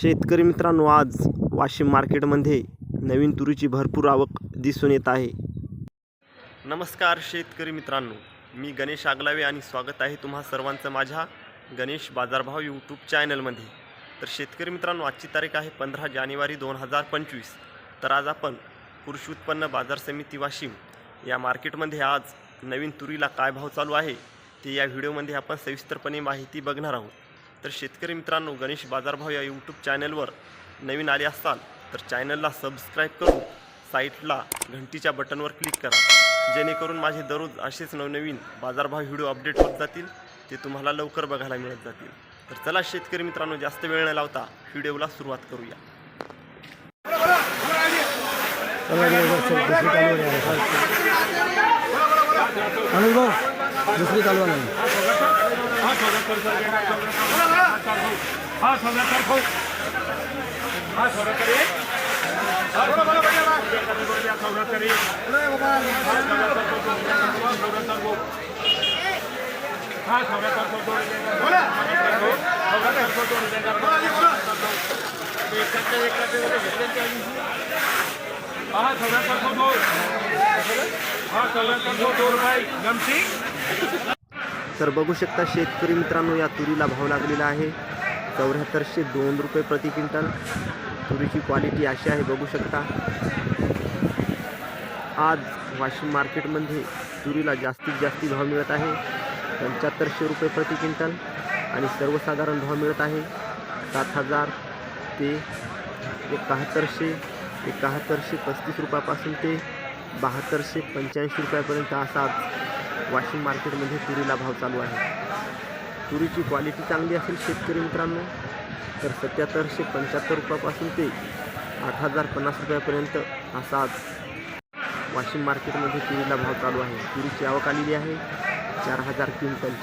शेतकरी मित्रांनो आज वाशिम मार्केटमध्ये नवीन तुरीची भरपूर आवक दिसून येत आहे. नमस्कार शेतकरी मित्रांनो मी गणेश आगलावे आणि स्वागत आहे तुम्हा सर्वांचं माझ्या गणेश बाजारभाव यूट्यूब चॅनलमध्ये. तर शेतकरी मित्रांनो आजची तारीख आहे पंधरा जानेवारी दोन हजार पंचवीस. तर आज आपण कृषी उत्पन्न बाजार समिती वाशिम या मार्केटमध्ये आज नवीन तुरीला काय भाव चालू आहे ते या व्हिडिओमध्ये आपण सविस्तरपणे माहिती बघणार आहोत. तर शेतकरी मित्रांनो गणेश बाजारभाव या यूट्यूब चॅनलवर नवीन आले असाल तर चॅनलला सबस्क्राईब करून साईटला घंटीच्या बटनवर क्लिक करा. जेणेकरून माझे दररोज असेच नवनवीन बाजारभाव व्हिडिओ अपडेट होत जातील ते तुम्हाला लवकर बघायला मिळत जातील. तर चला शेतकरी मित्रांनो जास्त वेळ न लावता व्हिडिओला सुरुवात करूया. दुसरी नाही. हा सौदा कर खाऊ हा सौदा कर ये. हा सौदा कर ये. हा सौदा कर ये. हा सौदा कर तो दोन. हा सौदा कर भाऊ. हा सौदा कर तो दोन. सौदा कर भाऊ. सौदा कर तो दोन. एकाचे एकाचे घेतले त्या दिवशी. हा सौदा कर तो दोन. हा सौदा कर तो दोन रुपये गमती तर बघू शकता शेतकरी मित्रांनो या तुरीला भाव लागलेला आहे. चौऱ्याहत्तरशे दोन रुपये प्रति क्विंटल. तुरीची क्वालिटी अशी आहे बघू शकता. आज वाशिम मार्केटमध्ये तुरीला जास्तीत जास्त भाव मिळत आहे. पंच्याहत्तरशे रुपये प्रति क्विंटल आणि सर्वसाधारण भाव मिळत आहे. सात हजार ते एकाहत्तरशे एकाहत्तरशे पस्तीस रुपयापासून ते बहात्तरशे पंच्याऐंशी रुपयापर्यंत असा आज वाशिम मार्केटमध्ये तुरीला भाव चालू आहे. तुरीची क्वालिटी चांगली असेल शेतकरी मित्रांनो तर सत्याहत्तरशे पंच्याहत्तर रुपयापासून ते आठ हजार पन्नास रुपयापर्यंत असा आज वाशिम मार्केटमध्ये तुरीला भाव चालू आहे. तुरीची आवक आलेली आहे चार हजार क्विंटल